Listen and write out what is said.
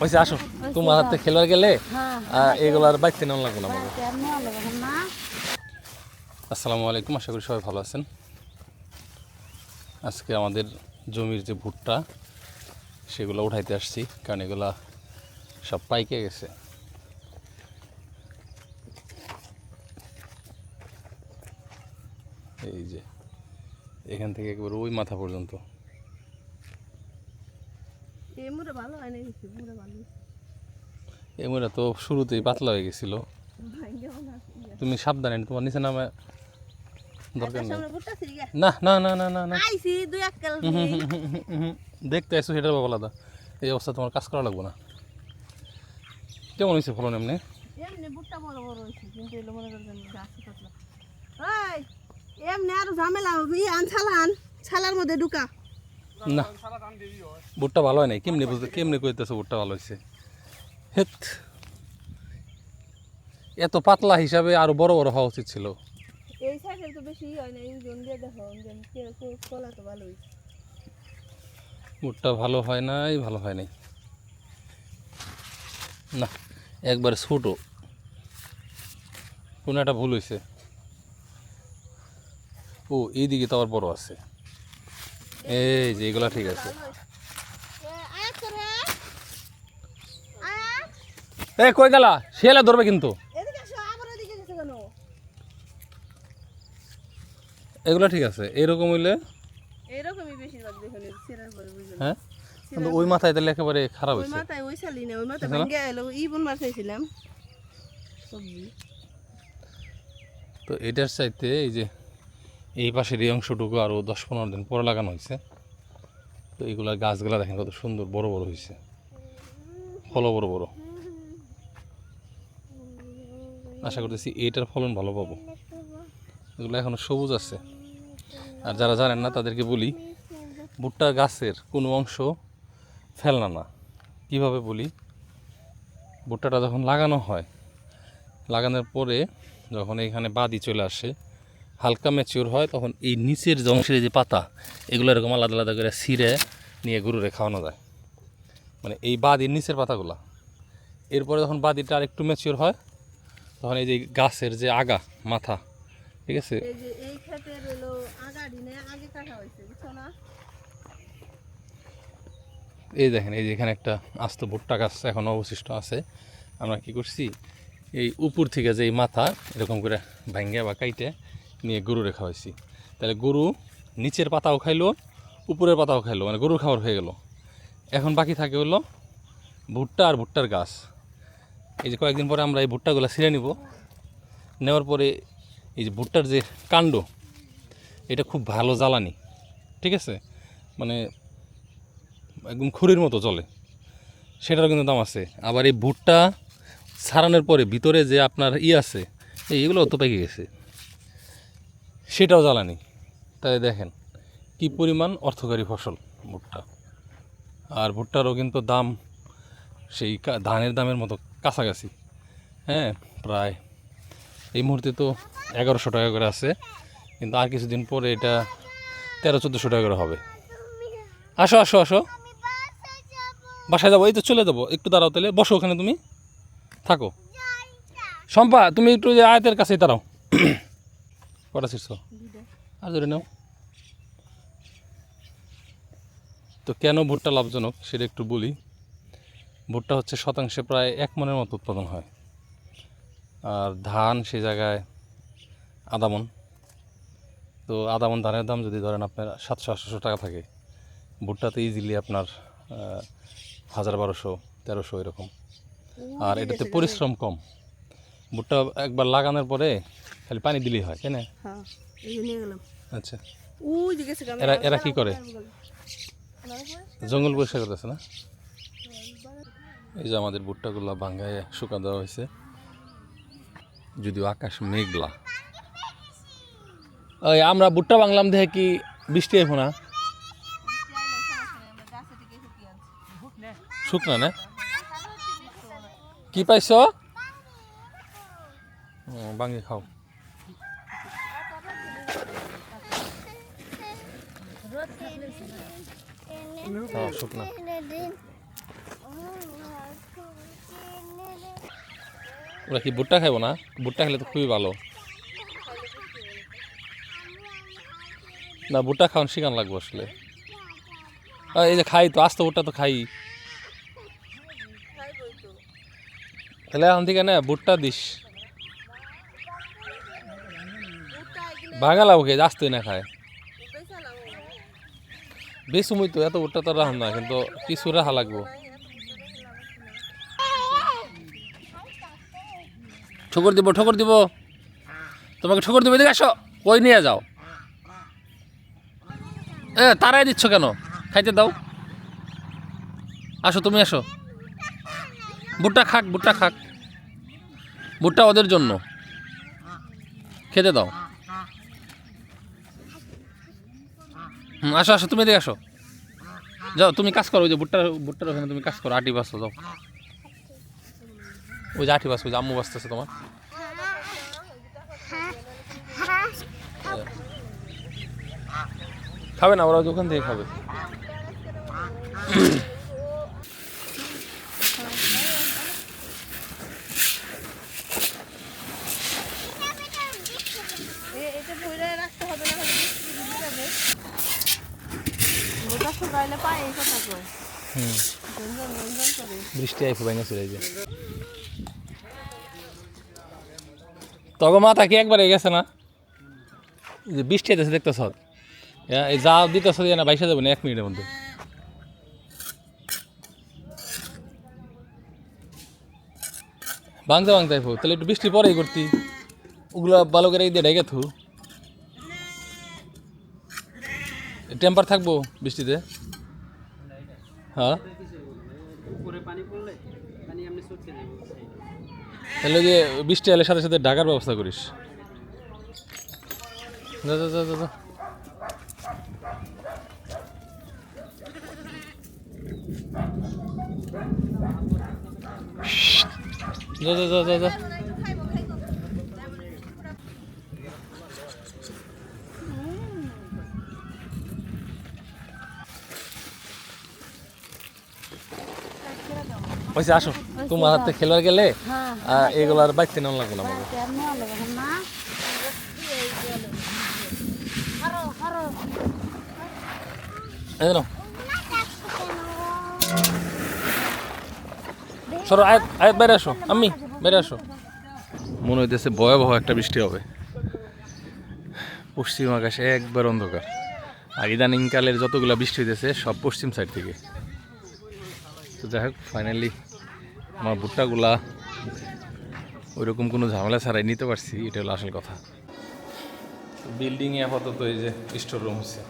হয়েছে আসো তোমার হাতে খেলবার গেলে এগুলার বাইতে নেওয়া লাগবে না। আসসালামু আলাইকুম আশা করি সবাই ভালো আছেন। আজকে আমাদের জমির যে ভুট্টা সেগুলো উঠাইতে আসছি কারণ এগুলা সব পাইকে গেছে। এই যে এখান থেকে একবার ওই মাথা পর্যন্ত। এমুরে ভালো হয় না কিছু ভালো। এমরা তো শুরুতেই পাতলা হয়ে গেছিল। তুমি সাবধানে তোমার নিচে নামে দরকার নেই। সিরিয়া না না না না না না। দেখতে আসো সেটার বাবা আলাদা। এই অবস্থা তোমার কাজ করা লাগবে না। কেমন হয়েছে ফলন এমনি? মনে এমনি আর ঝামেলা হবে। আন ছালান ছালার মধ্যে ঢুকা। না। ভুট্টা ভালো হয় নাই। কেমনি বুঝতে কেমনি কইতেছো বুটটা ভালো হয়েছে হেত। এত পাতলা হিসাবে আরও বড় বড় হওয়া উচিত ছিল। এই সাইকেল তো বেশি হয় না এই জন দিয়ে দেখো যেন কে কে- কলা তো ভালো হইছে। ভালো হয় নাই ভালো হয় নাই। না একবার ছোটো। কোনো একটা ভুল হয়েছে ও এইদিকে তো আবার বড় আছে। এই যে এগুলা ঠিক আছে। এ কই গেলা? শিয়ালে ধরবে কিন্তু। এগুলো ঠিক আছে এরকম হইলে এইরকমই বেশিরভাগ দেখুন সিরার পরে বুঝলেন হ্যাঁ? কিন্তু ওই মাথায় তাহলে একেবারে খারাপ ওই হয়েছে। মাথায় ওই শালি না ওই মাথায় বুঝলা? এলো ই বোন মাছ সবজি তো এটার চাইতে এই যে এই পাশের এই অংশটুকু আরও দশ পনেরো দিন পরে লাগানো হয়েছে। তো এইগুলার গাছগুলা দেখেন কত সুন্দর বড় বড় হয়েছে। ফলও বড় বড়। আশা করতেছি এইটার ফলন ভালো পাবো। এগুলো এখনও সবুজ আছে। আর যারা জানেন না, তাদেরকে বলি, ভুট্টা গাছের কোনো অংশ ফেলনা না। কীভাবে বলি? ভুট্টাটা যখন লাগানো হয়, লাগানোর পরে যখন এখানে বাদি চলে আসে হালকা ম্যাচিওর হয় তখন এই নিচের যে অংশের যে পাতা এগুলো এরকম আলাদা আলাদা করে ছিঁড়ে নিয়ে গরুরে খাওয়ানো যায়। মানে এই বাদির নিচের পাতাগুলা। এরপরে যখন বাদিটা আর একটু ম্যাচিওর হয় তখন এই যে গাছের যে আগা মাথা ঠিক আছে? এই দেখেন এই যে এখানে একটা আস্ত ভুট্টা গাছ এখন অবশিষ্ট আছে। আমরা কি করছি এই উপর থেকে যে এই মাথা এরকম করে ভাঙ্গা বা কাইটে নিয়ে গরু রেখা হয়েছি। তাহলে গরু নিচের পাতাও খাইলো, উপরের পাতাও খাইলো মানে গরুর খাবার হয়ে গেল। এখন বাকি থাকে হলো ভুট্টা আর ভুট্টার গাছ। এই যে কয়েকদিন পরে আমরা এই ভুট্টাগুলো ছিঁড়ে নিব। নেওয়ার পরে এই যে ভুট্টার যে কাণ্ড, এটা খুব ভালো জ্বালানি, ঠিক আছে? মানে একদম খুরির মতো চলে সেটারও কিন্তু দাম আছে। আবার এই ভুট্টা ছাড়ানোর পরে ভিতরে যে আপনার ই আছে এইগুলো এগুলো তো পেকে গেছে। সেটাও জ্বালানি। তাই দেখেন, কি পরিমাণ অর্থকারী ফসল ভুট্টা। আর ভুট্টারও কিন্তু দাম সেই ধানের দামের মতো কাছাকাছি। হ্যাঁ প্রায় এই মুহূর্তে তো এগারোশো টাকা করে আছে, কিন্তু আর কিছুদিন পরে এটা তেরো, চোদ্দোশো টাকা করে হবে। আসো আসো আসো। বাসায় যাব, এই তো চলে যাব। একটু দাঁড়াও তাহলে, বসো ওখানে তুমি। থাকো। শম্পা, তুমি একটু যে আয়তের কাছেই দাঁড়াও। কটা শীর্ষ আর ধরে নাও। তো কেন ভুট্টা লাভজনক সেটা একটু বলি। ভুট্টা হচ্ছে শতাংশে প্রায় এক মনের মতো উৎপাদন হয়। আর ধান সে জায়গায় আদামন। তো আদামন ধানের দাম যদি ধরেন আপনার সাতশো আটশোশো টাকা থাকে ভুট্টাতে ইজিলি আপনার হাজার বারোশো তেরোশো এরকম। আর এটাতে পরিশ্রম কম। ভুট্টা একবার লাগানোর পরে খালি পানি দিলেই হয় তাই না? হ্যাঁ আচ্ছা। এরা এরা কি করে? জঙ্গল পরিষ্কার করতেছে না? এই যে আমাদের ভুট্টাগুলো ভাঙ্গায় শুকা দেওয়া হয়েছে। যদিও আকাশ মেঘলা। ওই আমরা ভুট্টা বাংলাম দেখে কি বৃষ্টি এখন না? শুকনা না? কি পাইছ? বাঙ্গি খাও শুকনা ওরা কি ভুট্টা খাইবো না ভুট্টা খেলে তো খুবই ভালো. না ভুট্টা খাওয়ান শিখান লাগবে আসলে। এই যে খাই তো, আস্ত ভুট্টা তো খাই। তাহলে এখন থেকে না ভুট্টা দিস ভুট্টা এগুলো ভাঙা লাভ খেয়ে আস্তই না খায়। বেশ সময় তো এত ভুট্টা তো রাখুন না কিন্তু কিছু রাহা লাগবো। ঠোকর দিব ঠোকর দিব। তোমাকে ঠোকর দিব এদিকে আসো। কই নিয়ে যাও? এ তারাই দিচ্ছ কেন? খাইতে দাও। আসো তুমি আসো। ভুট্টা খাক ভুট্টা খাক। ভুট্টা ওদের জন্য। খেতে দাও। হুম, আসো আসো, তুমি এদিকে আসো। যাও, তুমি কাজ করো, ওই যে ভুট্টার ভুট্টার ওখানে তুমি কাজ করো, আটি বাসো, যাও। ওই যে আটি বাস, ওই যে আম্মু বাসতেছে তোমার। খাবে না, ওরা ওখান থেকে খাবে। এটা রাখতে হবে না হলে বৃষ্টি ভিজে যাবে গোটা শুকাইলে পায়ে এই কথা কয় হুম। ঝনঝন ঝনঝন করে। বৃষ্টি আইফু ভেঙে চলে যায় তবে মাথা কি একবারে গেছে না? এই যে বৃষ্টি আইতেছে দেখতেছ? এই যা দিতেছ না বাইসে যাবে না এক মিনিটের মধ্যে। ভাঙতে ভাঙতে আইফু তাহলে একটু বৃষ্টি পরেই করতি। ওগুলা ভালো করে দিয়ে ডেকে থু। টেম্পার থাকব বৃষ্টিতে? হ্যাঁ। তাহলে যে বৃষ্টি এলে সাথে সাথে ডাকার ব্যবস্থা করিস। যা, যা যা যা যা। যা আসো। তোমার হাতে খেলোয়াড় গেলে আহ, এগুলার বাইতে নেওয়া লাগবে না আমাকে। সরো আয়াত আয়াত বাইরে আসো। আমি বাইরে আসো। মনে হইতেছে ভয়াবহ একটা বৃষ্টি হবে। পশ্চিম আকাশে একবার অন্ধকার। আর ইদানিংকালের যতগুলো বৃষ্টি হইতেছে সব পশ্চিম সাইড থেকে। তো যাই হোক ফাইনালি আমার ভুট্টাগুলা ওইরকম কোনো ঝামেলা ছাড়াই নিতে পারছি এটা হলো আসল কথা। বিল্ডিংয়ে আপাতত এই যে স্টোর রুম হচ্ছে।